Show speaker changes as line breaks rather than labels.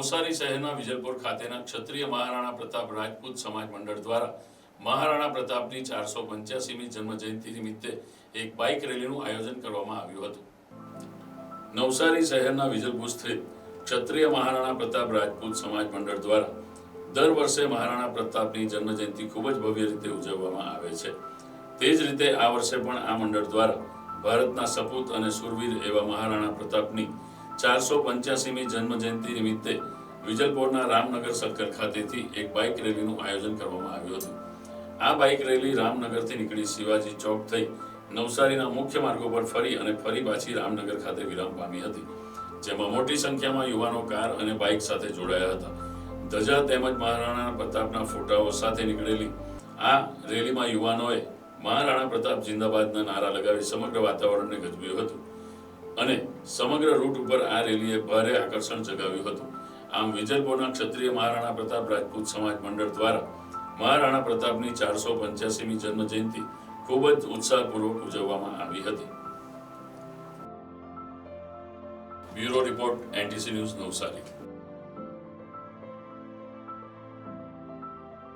નવસારી શહેરના વિજયપુર ખાતેના ક્ષત્રિય મહારાણા પ્રતાપ રાજપૂત સમાજ મંડળ દ્વારા મહારાણા પ્રતાપની ચારસો પંચ્યાસીમી જન્મ જયંતિ નિમિત્તે એક બાઇક રેલીનું આયોજન કરવામાં આવ્યું હતું. નવસારી શહેરના વિજયપુર સ્થિત ક્ષત્રિય મહારાણા પ્રતાપ રાજપૂત સમાજ મંડળ દ્વારા દર વર્ષે મહારાણા પ્રતાપની જન્મ જયંતિ ખૂબ જ ભવ્ય રીતે ઉજવવામાં આવે છે. તે જ રીતે આ વર્ષે પણ આ મંડળ દ્વારા ભારતના સપૂત અને સુરવીર એવા મહારાણા પ્રતાપની ચારસો પંચ્યાસીમી જન્મ જયંતિ નિમિત્તે વિજલપોરના રામનગર સર્કલ ખાતેથી એક બાઇક રેલીનું આયોજન કરવામાં આવ્યું હતું. આ બાઇક રેલી રામનગરથી નીકળી શિવાજી ચોક થઈ નવસારીના મુખ્ય માર્ગો પર ફરી અને ફરી પાછી રામનગર ખાતે વિરામ પામી હતી, જેમાં મોટી સંખ્યામાં યુવાનો, કાર અને બાઇક સાથે જોડાયા હતા. ધજા તેમજ મહારાણા પ્રતાપના ફોટાઓ સાથે નીકળેલી આ રેલીમાં યુવાનોએ મહારાણા પ્રતાપ જિંદાબાદના નારા લગાવી સમગ્ર વાતાવરણને ગજવ્યું હતું. અને સમગ્ર રૂટ ઉપર આ રેલીએ ભારે આકર્ષણ જગાવ્યું હતું. આમ વિજલપોરના ક્ષત્રિય મહારાણા પ્રતાપ રાજપૂત સમાજ મંડળ દ્વારા મહારાણા પ્રતાપની ચારસો પંચ્યાસીમી જન્મ જયંતિ ખૂબ જ ઉત્સાહપૂર્વક ઉજવવામાં આવી હતી. Bureau report, NTC news Navsari.